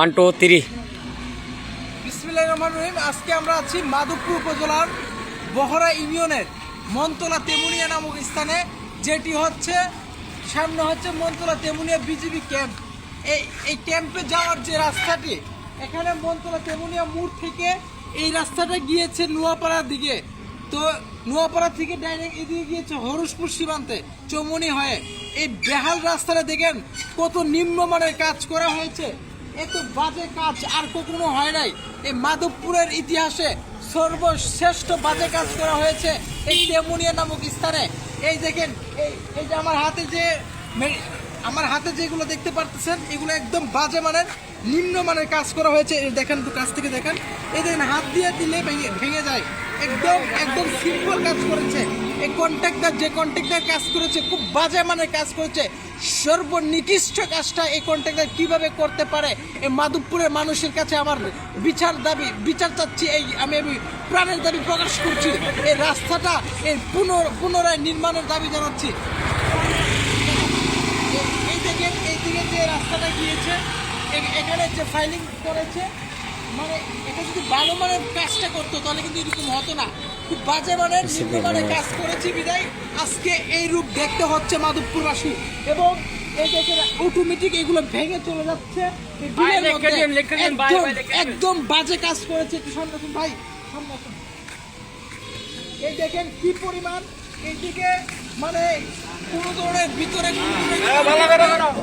One two three বিসমিল্লাহির রহমানির রহিম। আজকে আমরা আছি মাধবপুর উপজেলার বহরা ইউনিয়নের মনতলা তেমুনিয়া নামক স্থানে, যেটি হচ্ছে, সামনে হচ্ছে মনতলা তেমুনিয়া বিজিবি ক্যাম্প। এই এই ক্যাম্পে যাওয়ার যে রাস্তাটি, এখানে মনতলা তেমুনিয়া মোড় থেকে এই রাস্তাটা গিয়েছে নোয়াপাড়ার দিকে। তো নোয়াপাড়া থেকে ডাইরেক্ট এদিকে গিয়েছে হরসপুর সীমান্তে, চৌমনি হয়ে। এই বেহাল রাস্তাটা দেখেন কত নিম্নমানের কাজ করা হয়েছে। এত বাজে কাজ আর কখনো হয় নাই। এই মাধবপুরের ইতিহাসে সর্বশ্রেষ্ঠ বাজে কাজ করা হয়েছে এই তেমুনিয়া নামক স্থানে। এই দেখেন, এই এই যে আমার হাতে যে আমার হাতে যেগুলো দেখতে পারতেছেন, এগুলো একদম বাজে মানের, নিম্ন মানের কাজ করা হয়েছে। দেখেন একটু কাছ থেকে দেখেন। এই দেখেন, হাত দিয়ে দিলে ভেঙে ভেঙে যায়। একদম একদম সিম্পল কাজ করেছে। এই কন্ট্রাক্টর যে কন্ট্রাক্টর কাজ করেছে, খুব বাজে মানের কাজ করেছে। সর্বনিকৃষ্ট কাজটা এই কন্ট্রাক্টর কীভাবে করতে পারে? এই মাধবপুরের মানুষের কাছে আমার বিচার দাবি, বিচার চাচ্ছি এই আমি আমি প্রাণের দাবি প্রকাশ করছি। এই রাস্তাটা এই পুনর, পুনরায় নির্মাণের দাবি জানাচ্ছি এই- এই দেখেন এই দিকে যে রাস্তাটা গিয়েছে এখানে যে ফাইলিং করেছে মানে এটা যদি ভালো মানের কাজটা করতো তাহলে কিন্তু এরকম হতো না। খুব বাজে মানের নিম্ন মানের কাজ করেছে বিদায় আজকে এই রূপ দেখতে হচ্ছে মাধবপুরবাসী। এবং এই দেখেন অটোমেটিক এগুলো ভেঙে চলে যাচ্ছে। একদম বাজে কাজ করেছে একটু সামনে ভাই সামনে এই দেখেন কি পরিমাণ। এইদিকে মানে কোনো ধরনের ভিতরে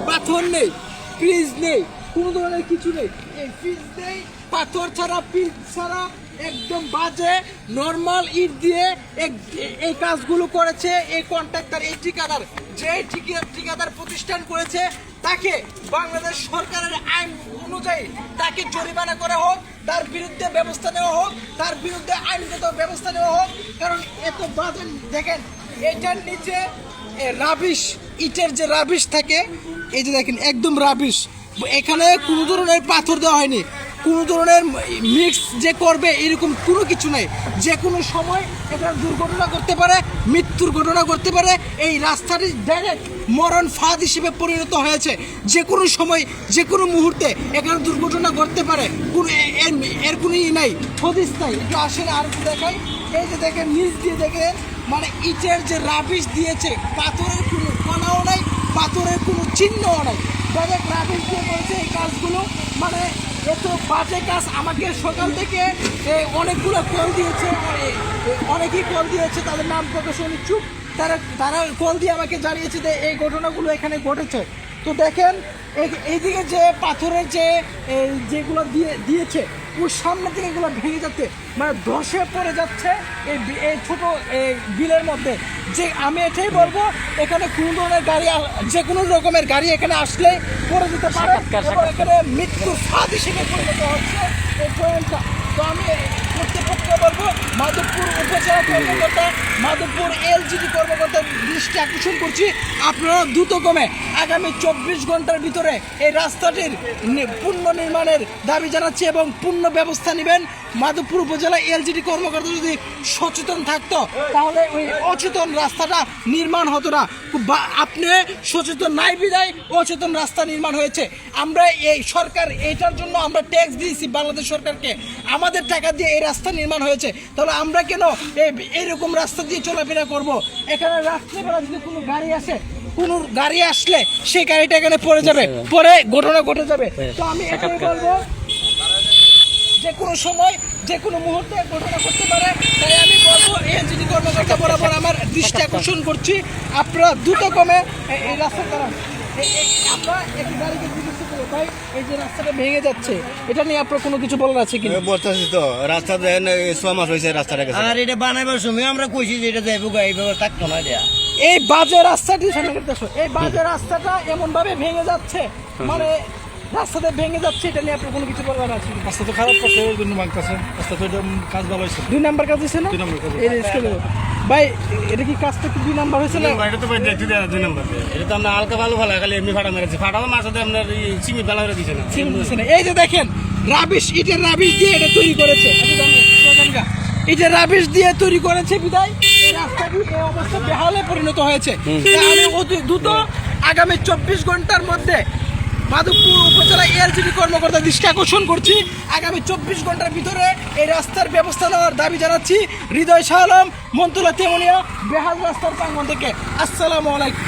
পাথর নেই ফ্রিজ নেই কোনো ধরনের কিছু নেই। এই ফ্রিজ নেই পাথর ছাড়া ফ্রিজ ছাড়া একদম বাজে নর্মাল ইট দিয়ে এই কাজগুলো করেছে এই কন্ট্রাক্টর এই ঠিকাদার যে ঠিকা- ঠিকাদার প্রতিষ্ঠান করেছে তাকে বাংলাদেশ সরকারের আইন অনুযায়ী তাকে জরিমানা করা হোক তার বিরুদ্ধে ব্যবস্থা নেওয়া হোক তার বিরুদ্ধে আইনগত ব্যবস্থা নেওয়া হোক কারণ এত বাজে দেখেন এটার নিচে রাবিশ ইটের যে রাবিশ থাকে, এই যে দেখেন, একদম রাবিশ এখানে কোনো ধরনের পাথর দেওয়া হয়নি। কোনো ধরনের মিক্স যে করবে, এরকম কোনো কিছু নেই। যে কোনো সময় এটা দুর্ঘটনা করতে পারে, মৃত্যুর ঘটনা করতে পারে। এই রাস্তাটি ডাইরেক্ট মরণ ফাঁদ হিসেবে পরিণত হয়েছে। যে কোনো সময়, যে কোনো মুহূর্তে এখানে দুর্ঘটনা ঘটতে পারে। কোনো এর কোনো ই নাই। হদিস নাই। একটু আসলে আর দেখাই। এই যে দেখেন, নিচ দিয়ে দেখেন মানে ইটের যে রাবিশ দিয়েছে পাথরের কোনো কণাও নাই পাথরের কোনো চিহ্নও নাই। ডাইরেক্ট রাবিশ দিয়ে করেছে এই কাজগুলো মানে এত বাজে কাজ আমাকে সকাল থেকে অনেকগুলো কল দিয়েছে এ, অনেকেই কল দিয়েছে তাদের নাম প্রকাশ চুপ। তারা তারা কল দিয়ে আমাকে জানিয়েছে যে এই ঘটনাগুলো এখানে ঘটেছে। তো দেখেন এই- এইদিকে যে পাথরের যে যেগুলো দিয়ে দিয়েছে ওর সামনে থেকে এগুলো ভেঙে যাচ্ছে মানে ধসে পড়ে যাচ্ছে এই এই ছোট এই বিলের মধ্যে। যে আমি এটাই বলব এখানে কোনো ধরনের গাড়ি যে কোনো রকমের গাড়ি এখানে আসলে পড়ে যেতে পারে এখানে মৃত্যুর ফাঁদ হিসেবে পরিণত হচ্ছে এই ট্রেনটা তো আমি কর্তৃপক্ষকে বলব মাধবপুর উপজেলা কর্মকর্তা মাধবপুর এলজিডি কর্মকর্তার দৃষ্টি আকর্ষণ করছি, আপনারা দ্রুত কমে আগামী চব্বিশ ঘণ্টার ভিতরে এই রাস্তাটির পূর্ণ নির্মাণের দাবি জানাচ্ছি এবং পূর্ণ ব্যবস্থা নেবেন। মাধবপুর উপজেলা এলজিডি কর্মকর্তা যদি সচেতন থাকতো, তাহলে ওই অচেতন রাস্তাটা নির্মাণ হতো না। বা আপনি সচেতন নাই বিদায় অচেতন রাস্তা নির্মাণ হয়েছে। আমরা এই সরকার, এইটার জন্য আমরা ট্যাক্স দিয়েছি বাংলাদেশ সরকারকে। আমাদের টাকা দিয়ে এই রাস্তা নির্মাণ হয়েছে। তাহলে আমরা কেন এই- এইরকম রাস্তা দিয়ে চলাফেরা করব? এখানে রাত্রেবেলা যদি কোনো গাড়ি আসে কোনো গাড়ি আসলে সেই গাড়িটা এখানে পড়ে যাবে। পরে ঘটনা ঘটে যাবে। তো আমি বলব যে কোনো সময় যে কোনো মুহূর্তে ঘটনা করতে পারে। তাই আমি বলব এনজিডি কর্মকর্তা বরাবর আমার দৃষ্টি আকর্ষণ করছি। আপনারা দ্রুত কমে এই- রাস্তা এই- আমরা একটি গাড়িকে ভাই এই যে রাস্তাটা ভেঙে যাচ্ছে এটা নিয়ে আপনার কোনো কিছু বলার আছে কি বলতেছি তো রাস্তা দেন ছ মাস হয়েছে রাস্তাটা আর এটা বানাইবার সময় আমরা কইছি যে এটা যাইব গা থাকতো না এটা। এই বাজে রাস্তাটি। এই বাজে রাস্তাটা এমন ভাবে ভেঙে যাচ্ছে। মানে রাস্তাটা ভেঙে যাচ্ছে এটা নিয়ে আপনার কোনো কিছু বলার আছে? রাস্তা তো খারাপ করছে ওই জন্য ভাঙতেছে। রাস্তা তো এটা কাজ ভালো হয়েছে। দুই নাম্বার কাজ হয়েছে না? দুই নাম্বার কাজ। এই রিস্কে ভাই এটা কি কাজটা কি দুই নাম্বার হয়েছে না? এটা তো ভাই দেখতে দেয় দুই নম্বর। এটা তো আমরা হালকা ভালো ভালো খালি এমনি ফাটা মেরেছে। ফাটাও সাথে আপনার চিমি ফেলা করে দিছে না। চিনি দিচ্ছে না। এই যে দেখেন রাবিশ ইটের রাবিশ দিয়ে এটা তৈরি করেছে। এই যে রাবিশ দিয়ে তৈরি করেছে বিদায়। রাস্তাটি এই অবস্থা বেহালে পরিণত হয়েছে। অতি দ্রুত আগামী চব্বিশ ঘণ্টার মধ্যে মাধবপুর উপজেলা এলজিবি কর্মকর্তা দৃষ্টি আকর্ষণ করছি। আগামী চব্বিশ ঘণ্টার ভিতরে এই রাস্তার ব্যবস্থা নেওয়ার দাবি জানাচ্ছি। হৃদয় শাহ আলম মন্তুলা তেমনিয়া বেহাল রাস্তার প্রাঙ্গন থেকে। আসসালামু আলাইকুম।